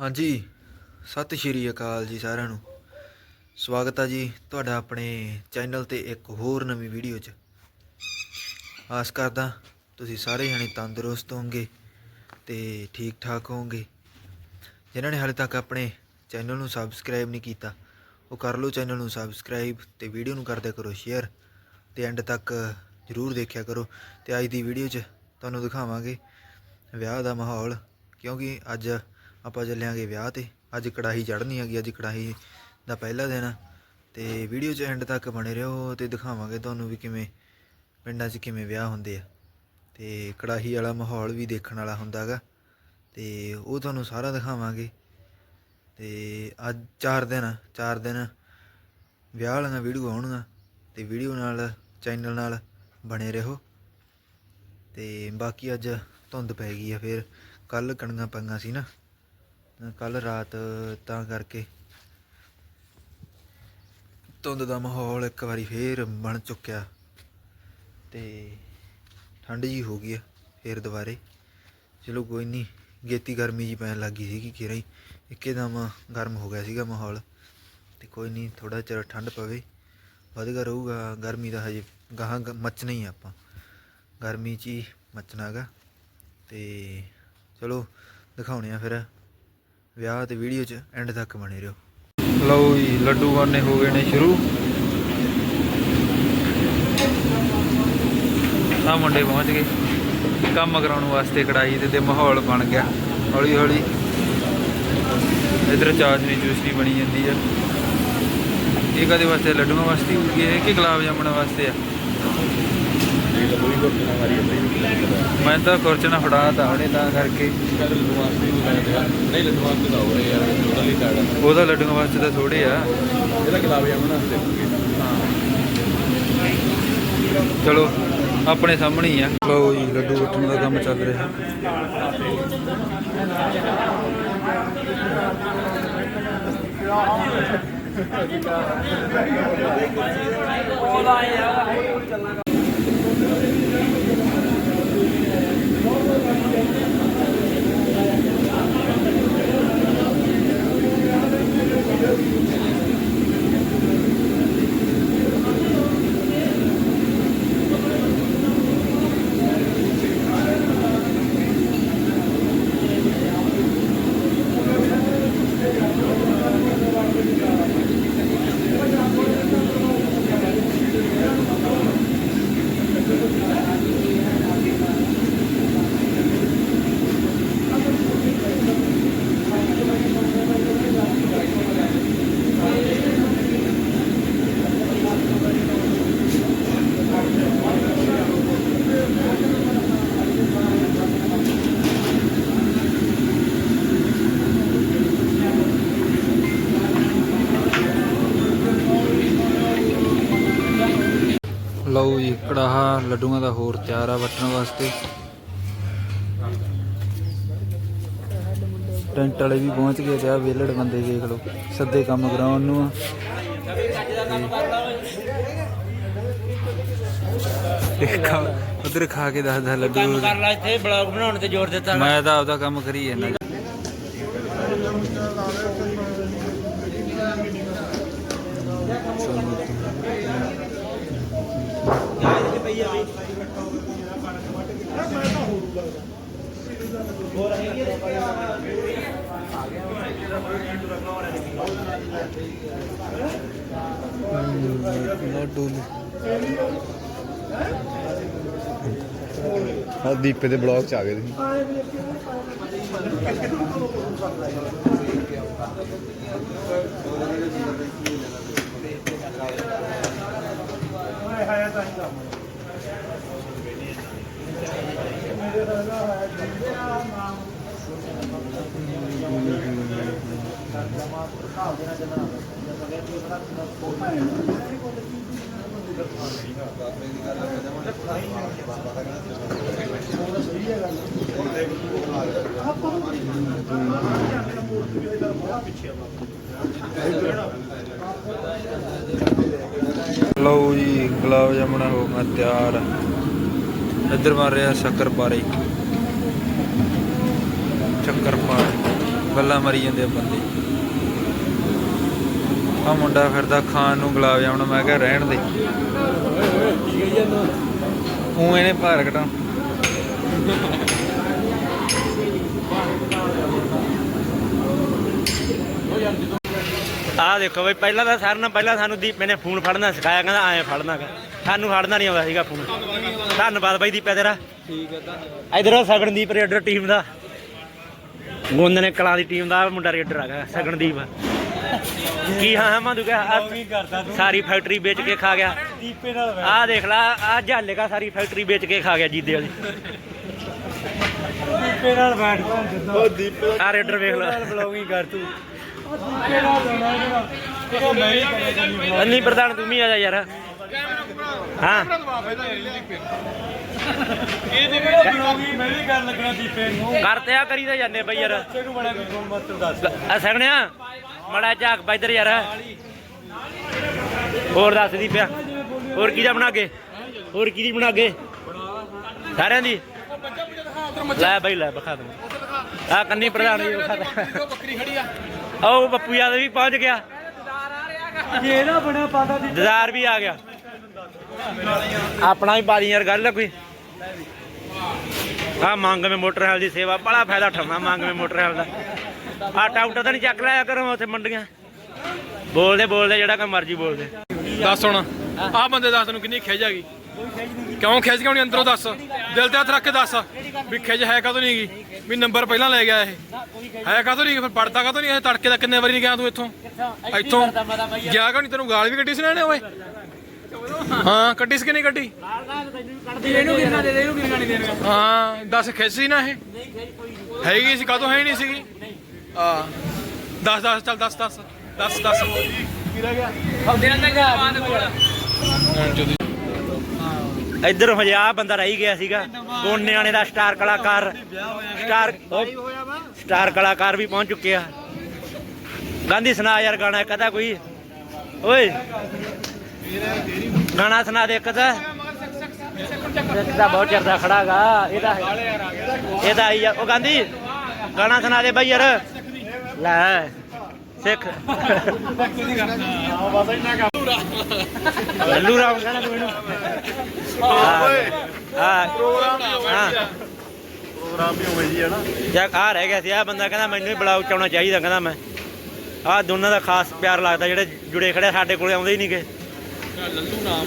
ਹਾਂਜੀ, ਸਤਿ ਸ਼੍ਰੀ ਅਕਾਲ ਜੀ ਸਾਰਿਆਂ ਨੂੰ। ਸਵਾਗਤ ਹੈ ਜੀ ਤੁਹਾਡਾ ਆਪਣੇ ਚੈਨਲ ਤੇ ਇੱਕ ਹੋਰ ਨਵੀਂ ਵੀਡੀਓ 'ਚ। ਆਸ ਕਰਦਾ ਤੁਸੀਂ ਸਾਰੇ ਜਣੇ ਤੰਦਰੁਸਤ ਹੋਵੋਗੇ ਤੇ ਠੀਕ ਠਾਕ ਹੋਵੋਗੇ। ਜਿਨ੍ਹਾਂ ਨੇ ਹਾਲੇ ਤੱਕ ਆਪਣੇ ਚੈਨਲ ਨੂੰ ਸਬਸਕ੍ਰਾਈਬ ਨਹੀਂ ਕੀਤਾ, ਉਹ ਕਰ ਲਓ ਚੈਨਲ ਨੂੰ ਸਬਸਕ੍ਰਾਈਬ ਤੇ ਵੀਡੀਓ ਨੂੰ ਕਰ ਕਰੋ ਸ਼ੇਅਰ ਤੇ ਐਂਡ ਤੱਕ ਜਰੂਰ ਦੇਖਿਆ ਕਰੋ ਤੇ ਅੱਜ ਦੀ ਵੀਡੀਓ 'ਚ ਤੁਹਾਨੂੰ ਦਿਖਾਵਾਂਗੇ ਵਿਆਹ ਦਾ ਮਾਹੌਲ ਕਿਉਂਕਿ ਅੱਜ ਆਪਾਂ ਚੱਲਿਆਂਗੇ ਵਿਆਹ ਤੇ। ਅੱਜ ਕੜਾਹੀ ਚੜ੍ਹਨੀ ਹੈਗੀ ਅੱਜ ਕੜਾਹੀ ਦਾ ਪਹਿਲਾ ਦਿਨ ਆ। ਤੇ ਵੀਡੀਓ 'ਚ ਐਂਡ ਤੱਕ ਬਣੇ ਰਹੋ ਤੇ ਦਿਖਾਵਾਂਗੇ ਤੁਹਾਨੂੰ ਵੀ ਕਿਵੇਂ ਪਿੰਡਾਂ 'ਚ ਕਿਵੇਂ ਵਿਆਹ ਹੁੰਦੇ ਆ। ਤੇ ਕੜਾਹੀ ਵਾਲਾ ਮਾਹੌਲ ਵੀ ਦੇਖਣ ਵਾਲਾ ਹੁੰਦਾਗਾ ਤੇ ਉਹ ਤੁਹਾਨੂੰ ਸਾਰਾ ਦਿਖਾਵਾਂਗੇ। ਤੇ ਅੱਜ ਚਾਰ ਦਿਨ ਆ, ਚਾਰ ਦਿਨ ਵਿਆਹ ਵਾਲੀਆਂ ਵੀਡੀਓ ਆਉਣਗੀਆਂ ਤੇ ਵੀਡੀਓ ਨਾਲ ਚੈਨਲ ਨਾਲ ਬਣੇ ਰਹੋ। ਤੇ ਬਾਕੀ ਅੱਜ ਧੁੰਦ ਪੈ ਗਈ ਆ ਫਿਰ ਕੱਲ ਕਣੀਆਂ ਪਈਆਂ ਸੀ ਨਾ। ਕੱਲ ਰਾਤ ਤਾਂ ਕਰਕੇ ਧੁੰਦ ਦਾ ਮਾਹੌਲ ਇੱਕ ਵਾਰੀ ਫੇਰ ਬਣ ਚੁੱਕਿਆ ਤੇ ਠੰਡ ਜੀ ਹੋ ਗਈ ਆ ਫੇਰ ਦੁਬਾਰੇ। ਚਲੋ ਕੋਈ ਨਹੀਂ ਗੇਤੀ ਗਰਮੀ ਜੀ ਪੈਣ ਲੱਗੀ ਸੀਗੀ ਕਿਰਾ ਹੀ, ਇੱਕੇਦਮ ਗਰਮ ਹੋ ਗਿਆ ਸੀਗਾ ਮਾਹੌਲ ਤੇ ਕੋਈ ਨਹੀਂ ਥੋੜਾ ਚਿਰ ਠੰਡ ਪਵੇ ਵਧਗਾ ਰਹੂਗਾ ਗਰਮੀ ਦਾ ਹਜੇ, ਗਾਹਾਂ ਗ- ਮੱਚਣਾ ਹੀ ਆਪਾਂ। ਗਰਮੀ 'ਚ ਹੀ ਮੱਚਣਾ ਹੈਗਾ ਤੇ ਚਲੋ ਦਿਖਾਉਣੇ ਆ ਫਿਰ। ਵਿਆਹ ਤੇ ਵੀਡੀਓ 'ਚ ਐਂਡ ਤੱਕ ਬਣੇ ਰਹੋ। ਲਓ ਜੀ, ਲੱਡੂ ਬਣਨੇ ਹੋ ਗਏ ਨੇ ਸ਼ੁਰੂ। ਆ ਮੁੰਡੇ ਪਹੁੰਚ ਗਏ। ਕੰਮ ਕਰਾਉਣ ਵਾਸਤੇ ਕੜਾਈ ਦੇ ਤੇ ਮਾਹੌਲ ਬਣ ਗਿਆ। ਹੌਲੀ ਹੌਲੀ ਇਧਰ ਚਾਸ਼ਨੀ ਚੂਸ਼ਨੀ ਬਣੀ ਜਾਂਦੀ ਆ। ਇਹ ਕਦੇ ਵਾਸਤੇ ਲੱਡੂਆਂ ਵਾਸਤੇ ਹੁੰਦੀ ਹੈ ਕਿ ਗੁਲਾਬ ਜਾਮਣ ਵਾਸਤੇ ਆ? ਮੈਂ ਤਾਂ ਕੁਰਚਨਾ ਫੜਾ ਤਾ ਤਾਂ ਕਰਕੇ। ਨਹੀਂ ਲੱਡੂ ਵਾਸਤੇ ਤਾਂ ਹੋ ਰਹੇ ਉਹਦਾ ਲਈ ਸਾਈਡ ਉਹਦਾ ਲੱਡੂਆਂ ਵਾਸਤੇ ਤਾਂ ਥੋੜੇ ਆ। ਇਹਦਾ ਗੁਲਾਬ ਜਾਮਨ ਵਾਸਤੇ ਚਲੋ, ਆਪਣੇ ਸਾਹਮਣੇ ਹੀ ਆ। ਲਓ ਜੀ, ਲੱਡੂ ਕੱਟਣ ਦਾ ਕੰਮ ਚੱਲ ਰਿਹਾ। ਲਓ ਜੀ ਕੜਾਹਾ ਲੱਡੂਆਂ ਦਾ ਹੋਰ ਤਿਆਰ ਆ ਵਟਣ ਵਾਸਤੇ। ਟੈਂਟ ਵਾਲੇ ਵੀ ਪਹੁੰਚ ਗਏ ਤੇ ਆ ਵੇਲੜ ਬੰਦੇ ਦੇਖ ਲਓ ਸੱਦੇ ਕੰਮ ਕਰਾਉਣ ਨੂੰ ਆ। ਉਧਰ ਖਾ ਕੇ ਦੱਸਦਾ ਲੱਡੂ। ਕੰਮ ਕਰ ਲੈ ਇੱਥੇ ਬਲੌਗ ਬਣਾਉਣ ਤੇ ਜ਼ੋਰ ਦਿੱਤਾ ਮੈਂ ਤਾਂ ਆਪਦਾ ਕੰਮ ਕਰੀ ਜਾਂਦਾ। ਲੱਡੂ ਆ ਦੀਪੇ ਦੇ ਬਲੌਗ ਚ ਆ ਗਏ ਤੁਸੀਂ। ਲਓ ਜੀ, ਗੁਲਾਬ ਜਾਮਣਾ ਹੋ ਗਿਆ ਤਿਆਰ। ਇੱਧਰ ਬਣ ਰਿਹਾ ਸ਼ੱਕਰ ਪਾਰੇ। ਸ਼ੱਕਰ ਪਾਰੇ। ਗੱਲਾਂ ਮਰੀ ਜਾਂਦੇ ਆ ਬੰਦੇ। ਆ ਮੁੰਡਾ ਫਿਰਦਾ ਖਾਣ ਨੂੰ ਗੁਲਾਬ ਜਾਮਣ, ਮੈਂ ਕਿਹਾ ਰਹਿਣ ਦੇ। ਉਹ ਇਹਨੇ ਭਾਰ ਘਟਾ ਆਹ ਦੇਖੋ ਬਈ, ਪਹਿਲਾਂ ਤਾਂ ਸਰ ਨੇ ਪਹਿਲਾਂ ਸਾਨੂੰ ਦੀਪੇ ਨੇ ਫੋਨ ਫੜਨਾ ਸਿਖਾਇਆ, ਕਹਿੰਦਾ ਐਂ ਫੜਨਾ ਗਾ। ਸਾਨੂੰ ਫੜਨਾ ਨਹੀਂ ਆਉਂਦਾ ਸੀਗਾ ਫੋਨ। ਧੰਨਵਾਦ ਬਾਈ ਦੀਪੇ ਤੇਰਾ। ਠੀਕ ਹੈ ਤਾਂ ਇਧਰੋਂ ਸਗਨਦੀਪ ਰੇਡਰ ਟੀਮ ਦਾ। ਗੁੰਦ ਨੇ ਕਲਾਂ ਦੀ ਟੀਮ ਦਾ ਮੁੰਡਾ ਰੇਡਰ ਆ ਗਿਆ ਸਗਨਦੀਪ। ਕੀ ਹਾਂ ਹਾਂ ਮਾਦੂ ਕਿਹਾ ਸਾਰੀ ਫੈਕਟਰੀ ਵੇਚ ਕੇ ਖਾ ਗਿਆ। ਦੀਪੇ ਨਾਲ ਆਹ ਦੇਖ ਲਾ ਆਹ ਝਾਲੇ ਕਾ ਸਾਰੀ ਫੈਕਟਰੀ ਵੇਚ ਕੇ ਖਾ ਗਿਆ ਜੀਦੇ ਵਾਲੀ। ਦੀਪੇ ਨਾਲ ਬੈਠ ਉਹ ਦੀਪੇ ਆ ਰੇਡਰ ਵੇਖ ਲੈ। ਬਲੌਗਿੰਗ ਕਰ ਤੂੰ। ਅੰਨੀ ਪ੍ਰਧਾਨ ਤੂੰ ਵੀ ਆ ਜਾ ਯਾਰ। ਹਾਂ। ਕਰਤੇ ਆ ਕਰੀ ਤਾਂ ਜਾਂਦੇ ਬਈ ਯਾਰ। ਆ ਸਗਣਿਆ ਮੜਾ ਝਾਕ ਪਾ ਇੱਧਰ ਯਾਰ। ਹੋਰ ਦੱਸ ਦੀ ਪਿਆ ਹੋਰ ਕਿਹਦਾ ਬਣਾ ਕੇ? ਹੋਰ ਕਿਹਦੀ ਬਣਾ ਕੇ? ਸਾਰਿਆਂ ਦੀ? ਲੈ ਬਈ, ਲੈ ਬਖਾ ਦੂੰ। ਆ ਕੰਨੀ ਪ੍ਰਧਾਨ ਜੀ ਬਖਾ ਦੇ। ਬੱਕਰੀ ਖੜੀ ਆ ਆਓ ਬੱਪੂ ਯਾਦ ਵੀ ਪਹੁੰਚ ਗਿਆ। ਇਹ ਨਾ ਬਣਿਆ ਪਾਦਾ ਦਜ਼ਾਰ ਵੀ ਆ ਗਿਆ। ਆਪਣਾ ਹੀ ਬਾਦੀ ਯਾਰ ਗੱਲ ਆ ਕੋਈ। ਆ ਮੰਗ ਮੇ ਮੋਟਰ ਹੈਲ ਦੀ ਸੇਵਾ, ਬੜਾ ਫਾਇਦਾ ਠਰਨਾ ਮੰਗ ਮੇ ਮੋਟਰ ਹੈਲ ਦਾ। ਆ ਟਾਊਟਰ ਤਾਂ ਨਹੀਂ ਚੱਕ ਲਿਆ ਕਰੋ ਉੱਥੇ ਮੰਡੀਆਂ। ਬੋਲਦੇ ਬੋਲਦੇ ਜਿਹੜਾ ਕੋਈ ਮਰਜ਼ੀ ਬੋਲਦੇ। ਦੱਸ ਹੁਣ ਆਹ ਬੰਦੇ ਦੱਸ ਤੈਨੂੰ ਕਿੰਨੀ ਖਿਜ ਹੈਗੀ ਕਿਉਂ ਖਿਜ ਕਿਉਂ ਨਹੀਂ ਅੰਦਰੋਂ ਦੱਸ? ਦਿਲ ਤੇ ਹੱਥ ਰੱਖ ਕੇ ਦੱਸ ਵੀ ਖਿਜ ਹੈ ਕਾਹਤੋਂ ਨਹੀਂ ਗਈ ਵੀ ਨੰਬਰ ਪਹਿਲਾਂ ਲੈ ਗਿਆ ਇਹ। ਹੈ ਕਾਹਤੋਂ ਨਹੀਂ ਫਿਰ ਪੜਦਾ ਕਾਹਤੋਂ ਨਹੀਂ ਇਹ? ਤੜਕੇ ਦਾ ਕਿੰਨੇ ਵਾਰੀ ਨਹੀਂ ਗਿਆ ਤੂੰ ਇੱਥੋਂ? ਇੱਥੋਂ? ਗਿਆ ਕਿਉਂ ਨਹੀਂ ਤੈਨੂੰ? ਗਾਲ ਵੀ ਕੱਢੀ ਸੀ ਨਾ ਇਹਨੇ ਓਏ। ਹਾਂ ਕੱਢੀ ਸੀ ਕਿ ਨਹੀਂ ਕੱਢੀ? ਇਹਨੂੰ ਕਿੰਨਾ ਦੇ ਦੇ ਇਹਨੂੰ ਕਿੰਨਾ ਨਹੀਂ ਦੇਣਾ। ਹਾਂ ਦੱਸ ਖਿਜ ਸੀ ਨਾ ਇਹ? ਹੈਗੀ ਸੀ ਕਾਹਤੋਂ ਹੈ ਹੀ ਨਹੀਂ ਸੀਗੀ? ਆ ਦੱਸ ਦੱਸ ਚੱਲ ਦੱਸ ਦੱਸ ਦੱਸ ਦੱਸ। ਕੀ ਰਹਿ ਗਿਆ ਇੱਧਰ ਹਜੇ ਆ ਬੰਦਾ ਰਹੀ ਗਿਆ ਸੀਗਾ। ਗੋਨੇ ਵਾਲੇ ਦਾ ਸਟਾਰ ਕਲਾਕਾਰ ਸਟਾਰ ਸਟਾਰ ਕਲਾਕਾਰ ਵੀ ਪਹੁੰਚ ਚੁੱਕੇ ਆ। ਗਾਂਧੀ ਸੁਣਾ ਯਾਰ ਗਾਣਾ ਕਦਾ ਕੋਈ। ਓਏ। ਗਾਣਾ ਸੁਣਾ ਦੇ ਇੱਕ ਤਾਂ ਇੱਕ ਤਾਂ ਬਹੁਤ ਚਿਰ ਦਾ ਖੜਾਗਾ ਇਹਦਾ ਇਹਦਾ ਉਹ ਗਾਂਧੀ ਗਾਣਾ ਸੁਣਾ ਦੇ ਬਈ ਯਾਰ। ਲੈ ਸਿੱਖ। ਲੱਲੂ ਰਾਮ ਕਹਿਣਾ ਤੂੰ ਇਹਨੂੰ ਹਾਂ। ਪ੍ਰੋਗਰਾਮ ਹਾਂ। ਪ੍ਰੋਗਰਾਮ ਵੀ ਹੋਵੇ ਜੀ ਹਨਾ ਜਾਂ ਆ ਰਹਿ ਗਿਆ ਸੀ ਆ ਬੰਦਾ ਕਹਿੰਦਾ ਮੈਨੂੰ ਵੀ ਬਲੌਗ ਚਾਉਣਾ ਚਾਹੀਦਾ ਕਹਿੰਦਾ ਮੈਂ। ਆ ਦੋਨਾਂ ਦਾ ਖਾਸ ਪਿਆਰ ਲੱਗਦਾ ਜਿਹੜੇ ਜੁੜੇ ਖੜੇ ਸਾਡੇ ਕੋਲੇ ਆਉਂਦੇ ਹੀ ਨਹੀਂਗੇ ਲੱਲੂ ਰਾਮ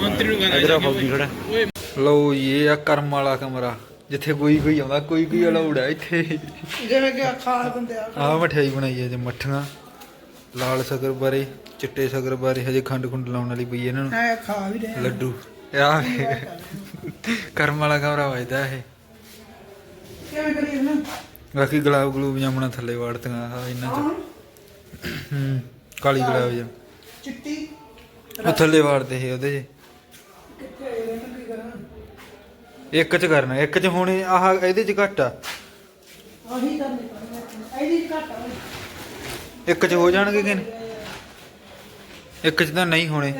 ਮੰਤਰੀ ਨੂੰ ਇਧਰ ਫੌਜੀ ਖੜਾ। ਲਓ ਜੀ, ਇਹ ਆ ਕਰਮ ਵਾਲਾ ਕਮਰਾ। ਜਿੱਥੇ ਕੋਈ ਕੋਈ ਆਉਂਦਾ ਕੋਈ ਕੋਈ ਅਲਾਉਡ ਆ ਇੱਥੇ। ਜਿਵੇਂ ਕਿ ਖਾ ਦਿੰਦੇ ਆ। ਆ ਮਠਿਆਈ ਬਣਾਈ ਹੈ ਜੇ ਮੱਠੀਆਂ ਲਾਲ ਸ਼ਕਰ ਬਾਰੇ ਚਿੱਟੇ ਸ਼ਕਰ ਬਾਰੇ ਹਜੇ ਖੰਡ ਖੁੰਡ ਲਾਉਣ ਵਾਲੀ ਪਈ ਇਹਨਾਂ ਨੂੰ। ਐ ਖਾ ਵੀ ਰਹੇ ਲੱਡੂ। ਆ ਕਰਮ ਵਾਲਾ ਕਮਰਾ ਵੱਜਦਾ ਇਹ। ਕਿਵੇਂ ਕਰੀਏ ਨਾ ਬਾਕੀ ਗੁਲਾਬ ਗਲੂਬ ਜਾਮਣਾ ਥੱਲੇ ਵਾੜਤੀਆਂ ਆ ਇਹਨਾਂ ਚ। ਹੂੰ ਕਾਲੀ ਗੁਲਾਬ ਜਾਮ ਚਿੱਟੀ। ਉਹ ਥੱਲੇ ਵਾੜਦੇ ਸੀ ਉਹਦੇ 'ਚ। ਇੱਕ ਚ ਕਰਨਾ ਇੱਕ ਚ ਹੁਣ ਆਹ ਇਹਦੇ ਚ ਘੱਟ ਆ। ਆਹੀ ਕਰਨੀ ਪੈਣੀ ਐਡੀ ਘੱਟ ਆ ਇੱਕ ਚ ਹੋ ਜਾਣਗੇ ਕਿ ਨਹੀਂ? ਇੱਕ ਚ ਤਾਂ ਨਹੀਂ ਹੋਣੇ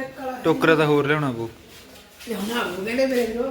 ਟੋਕਰਾ ਤਾਂ ਹੋਰ ਲਿਆਉਣਾ ਪਊ। ਲਿਆਉਣਾ ਉਹ ਕਹਿੰਦੇ ਮੇਰੇ ਜੋ